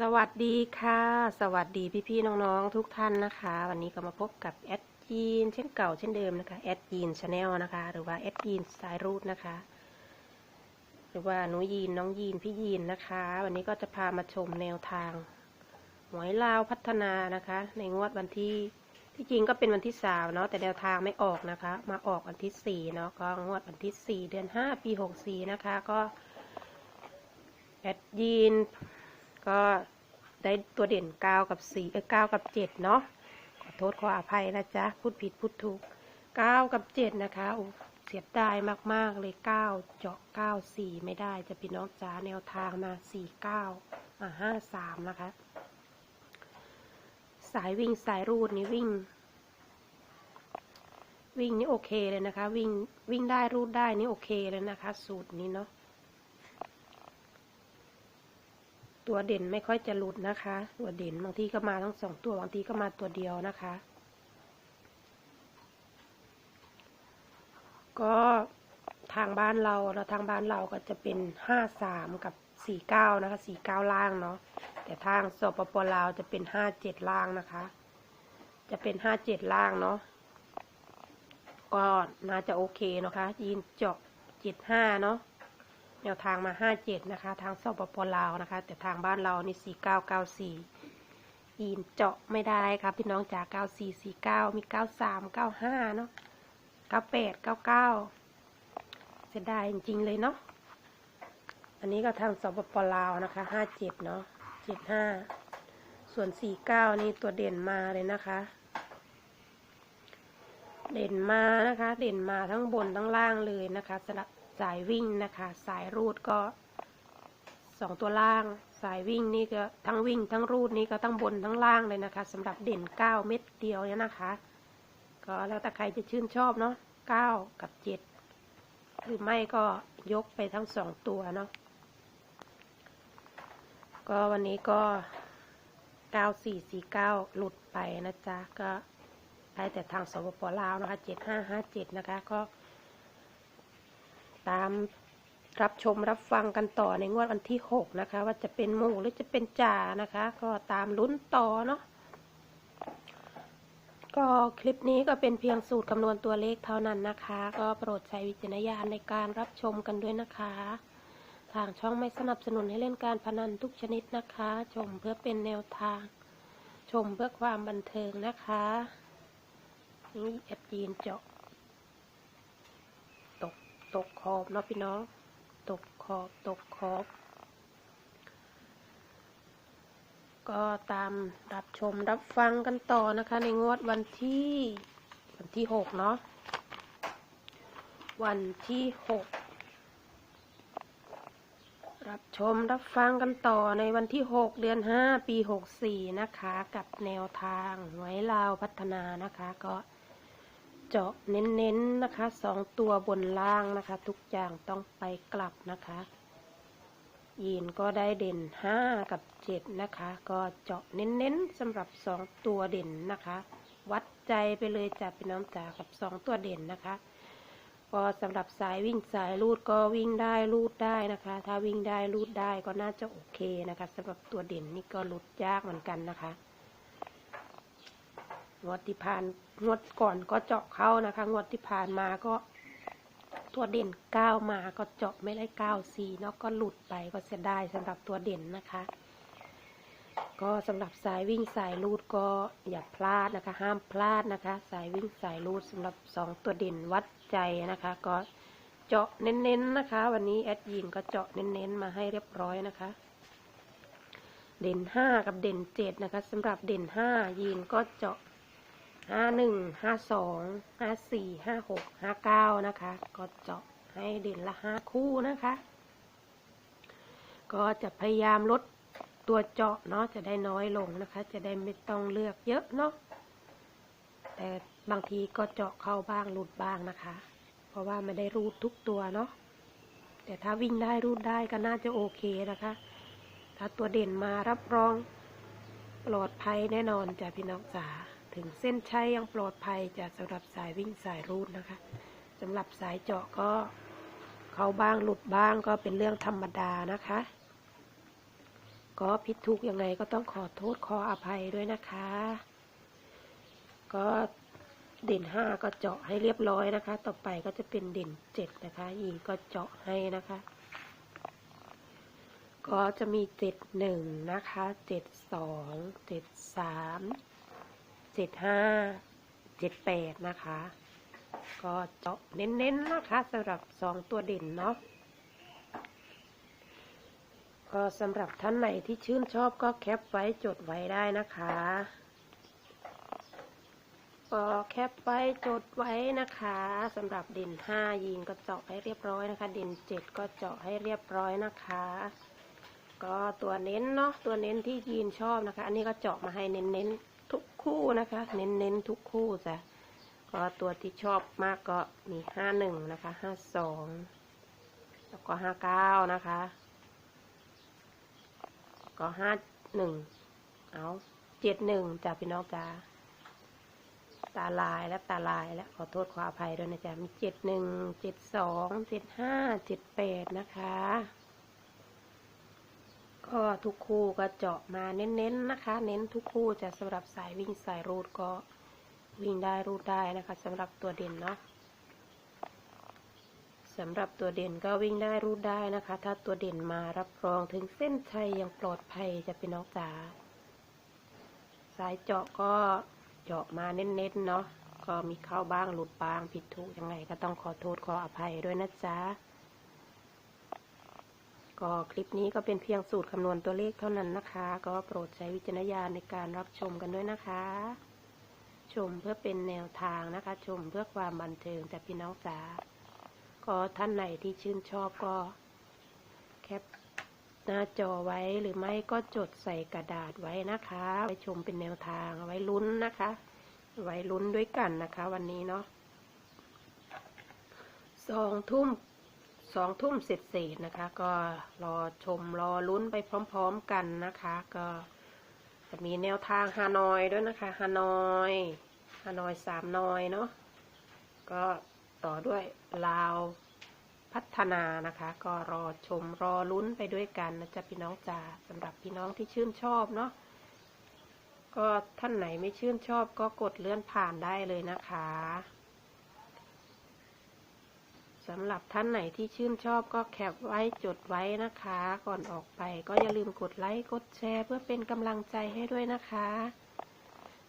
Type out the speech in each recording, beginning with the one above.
สวัสดีค่ะ สวัสดีพี่ๆน้องๆทุกท่านนะคะ วันนี้ก็มาพบกับแอดยีนเช่นเก่าเช่นเดิมนะคะแอดยีนชาแนลนะคะ หรือว่าแอดยีนสายรูทนะคะ หรือว่าหนูยีนน้องยีนพี่ยีนนะคะ วันนี้ก็จะพามาชมแนวทางหวยลาวพัฒนานะคะ ในงวดวันที่ที่จริงก็เป็นวันที่สามเนาะแต่แนวทางไม่ออกนะคะ มาออกวันที่สี่เนาะก็งวดวันที่สี่เดือนห้าปีหกสี่นะคะ ก็แอดยีน ก็ได้ตัวเด่น 9 กับ4เออ9กับ 7 เนาะขอโทษขออภัยนะจ๊ะ พูดผิดพูดถูก 9 กับ 7 นะคะโอ้เสียดายมาก ๆ เลย 9 เจาะ 9 4 ไม่ได้จะพี่น้องจ๋าแนวทางมา 4 9มา 5 3 นะคะ สายวิ่งสายรูดนี่วิ่ง วิ่งนี่โอเคเลยนะคะ วิ่งวิ่งได้รูดได้นี่โอเคเลยนะคะ สูตรนี้เนาะ ตัวเด่นไม่ค่อยจะหลุดนะคะ ตัวเด่นบางทีก็มาทั้งสองตัวบางทีก็มาตัวเดียวนะคะ ก็ทางบ้านเราแล้วทางบ้านเราก็จะเป็นห้าสามกับสี่เก้านะคะสี่เก้าล่างเนาะแต่ทางสปปลาวจะเป็นห้าเจ็ดล่างนะคะ จะเป็นห้าเจ็ดล่างเนาะก็น่าจะโอเคนะคะยินเจาะเจ็ดห้าเนาะ แนวทางมา 57 นะคะ ทางสปปลาวนะคะ แต่ทางบ้านเรานี่ 4994ยีนเจาะไม่ได้ครับพี่น้องจาก9449 มี 93 95 เนาะ98 99 เสียดายจริง ๆ เลยเนาะ อันนี้ก็ทางสปปลาวนะคะ 57 เนาะ 75 ส่วน 49 นี่ตัวเด่นมาเลยนะคะ เด่นมานะคะ เด่นมาทั้งบนทั้งล่างเลยนะคะสำหรับ สายวิ่งนะคะ สายรูดก็สองตัวล่าง สายวิ่งนี่ก็ทั้งวิ่งทั้งรูดนี่ก็ทั้งบนทั้งล่างเลยนะคะสำหรับเด่นเก้าเม็ดเดียวเนี่ยนะคะ ก็แล้วแต่ใครจะชื่นชอบเนาะเก้ากับเจ็ดหรือไม่ก็ยกไปทั้งสองตัวเนาะก็วันนี้ก็เก้าสี่สี่เก้าหลุดไปนะจ๊ะก็ได้แต่ทางสปปลาวนะคะเจ็ดห้าห้าเจ็ดนะคะก็ ตามรับชมรับฟังกันต่อในงวดวันที่ 6 นะคะ ว่าจะเป็นหมู่หรือจะเป็นจ่านะคะ ก็ตามลุ้นต่อเนาะก็คลิปนี้ก็เป็นเพียงสูตรคำนวณตัวเลขเท่านั้นนะคะ ก็โปรดใช้วิจารณญาณในการรับชมกันด้วยนะคะ ทางช่องไม่สนับสนุนให้เล่นการพนันทุกชนิดนะคะ ชมเพื่อเป็นแนวทาง ชมเพื่อความบันเทิงนะคะ นี่แอบยีนเจาะ ตกตกขอบเนาะพี่น้อง ตกขอบตกขอบ ก็ตามรับชมรับฟังกันต่อนะคะ ในงวดวันที่วันที่หกเนาะวันที่หกรับชมรับฟังกันต่อในวันที่หกเดือนห้าปีหกสี่นะคะ กับแนวทางไว้ลาวพัฒนานะคะก็ เจาะเน้นๆนนะคะสองตัวบนล่างนะคะ ทุกอย่างต้องไปกลับนะคะยีนก็ได้เด่นห้ากับเจ็ดนะคะ ก็เจาะเน้นๆสำหรับสองตัวเด่นนะคะ วัดใจไปเลยจับเป็นน้องจ๋ากับสองตัวเด่นนะคะ ก็สำหรับสายวิ่งสายลูดก็วิ่งได้ลูดได้นะคะ ถ้าวิ่งได้ลูดได้ก็น่าจะโอเคนะคะสำหรับตัวเด่นนี่ก็ลุดยากเหมือนกันนะคะ งวดที่ผ่านงวดก่อนก็เจาะเข้านะคะ งวดที่ผ่านมาก็ ตัวเด่นเก้ามาก็เจาะไม่ได้เก้าสี่เนาะก็หลุดไปก็เสียดายสำหรับตัวเด่นนะคะ ก็สำหรับสายวิ่งสายลูดก็อย่าพลาดนะคะ ห้ามพลาดนะคะ สายวิ่งสายลูดสำหรับสองตัวเด่นวัดใจนะคะ ก็เจาะเน้นๆนะคะ วันนี้แอดยิงก็เจาะเน้นๆมาให้เรียบร้อยนะคะเด่นห้ากับเด่นเจ็ดนะคะสำหรับเด่นห้ายิงก็เจาะ ห้าหนึ่งห้าสองห้าสี่ห้าหกห้าเก้านะคะ ก็เจาะให้เด่นละห้าคู่นะคะ ก็จะพยายามลดตัวเจาะเนาะจะได้น้อยลงนะคะ จะได้ไม่ต้องเลือกเยอะเนาะแต่บางทีก็เจาะเข้าบ้างหลุดบ้างนะคะ เพราะว่าไม่ได้รูดทุกตัวเนาะแต่ถ้าวิ่งได้รูดได้ก็น่าจะโอเคนะคะ ถ้าตัวเด่นมารับรองปลอดภัยแน่นอนจ้ะพี่น้องจ๋า ถึงเส้นชัยยังปลอดภัยจากสำหรับสายวิ่งสายรูดนะคะสำหรับสายเจาะก็เขาบ้างหลุดบ้างก็เป็นเรื่องธรรมดานะคะ ก็ผิดถูกยังไงก็ต้องขอโทษขออภัยด้วยนะคะ ก็เด่นห้าก็เจาะให้เรียบร้อยนะคะ ต่อไปก็จะเป็นเด่นเจ็ดนะคะอีก็เจาะให้นะคะ ก็จะมีเจ็ดหนึ่งนะคะเจ็ดสองเจ็ดสาม เจ็ดห้าเจ็ดแปดนะคะ ก็เจาะเน้นๆนะคะสำหรับสองตัวเด่นเนาะก็สำหรับท่านไหนที่ชื่นชอบก็แคปไว้จดไว้ได้นะคะก็แคปไว้จดไว้นะคะสำหรับเด่นห้ายิงก็เจาะให้เรียบร้อยนะคะ เด่นเจ็ดก็เจาะให้เรียบร้อยนะคะ ก็ตัวเน้นเนาะตัวเน้นที่ยีนชอบนะคะ อันนี้ก็เจาะมาให้เน้นๆ คู่นะคะ เน้นๆทุกคู่จ้ะก็ตัวที่ชอบมากก็มีห้าหนึ่งนะคะห้าสองแล้วก็ห้าเก้านะคะ ก็ห้าหนึ่งเอาเจ็ดหนึ่งจ้ะพี่น้องจ้าตาลายและตาลายแล้วขอโทษขออภัยด้วยนะจ๊ะมีเจ็ดหนึ่งเจ็ดสองเจ็ดห้าเจ็ดแปดนะคะ ก็ทุกคู่ก็เจาะมาเน้นๆนะคะ เน้นทุกคู่จะสำหรับสายวิ่งสายรูดก็วิ่งได้รูดได้นะคะสำหรับตัวเด่นเนาะสำหรับตัวเด่นก็วิ่งได้รูดได้นะคะ ถ้าตัวเด่นมารับรองถึงเส้นชัยอย่างปลอดภัยจะเป็นน้องจ๋าสายเจาะก็เจาะมาเน้นๆเนาะก็มีเข้าบ้างหลุดบ้างผิดถูกยังไงก็ต้องขอโทษขออภัยด้วยนะจ๊ะ ก็คลิปนี้ก็เป็นเพียงสูตรคำนวณตัวเลขเท่านั้นนะคะ ก็โปรดใช้วิจารณญาณในการรับชมกันด้วยนะคะ ชมเพื่อเป็นแนวทางนะคะ ชมเพื่อความบันเทิงจากพี่น้องจ๋าก็ท่านไหนที่ชื่นชอบก็แคปหน้าจอไว้หรือไม่ก็จดใส่กระดาษไว้นะคะ ไว้ชมเป็นแนวทางไว้ลุ้นนะคะ ไว้ลุ้นด้วยกันนะคะ วันนี้เนาะสองทุ่ม สองทุ่มเสร็จเสร็จนะคะ ก็รอชมรอลุ้นไปพร้อม ๆกันนะคะ ก็จะมีแนวทางฮานอยด้วยนะคะฮานอยฮานอยสามนอยเนาะก็ต่อด้วยลาวพัฒนานะคะ ก็รอชมรอลุ้นไปด้วยกันนะจ๊ะพี่น้องจ๋าสำหรับพี่น้องที่ชื่นชอบเนาะก็ท่านไหนไม่ชื่นชอบก็กดเลื่อนผ่านได้เลยนะคะ สำหรับท่านไหนที่ชื่นชอบก็แคปไว้จดไว้นะคะ ก่อนออกไปก็อย่าลืมกดไลค์กดแชร์ เพื่อเป็นกำลังใจให้ด้วยนะคะ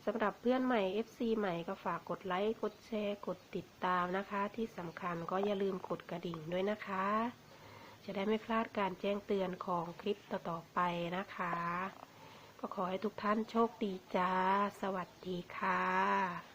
สำหรับเพื่อนใหม่ FC ใหม่ก็ฝากกดไลค์กดแชร์ กดติดตามนะคะ ที่สำคัญก็อย่าลืมกดกระดิ่งด้วยนะคะ จะได้ไม่พลาดการแจ้งเตือนของคลิปต่อๆไปนะคะ ก็ขอให้ทุกท่านโชคดีจ้า สวัสดีค่ะ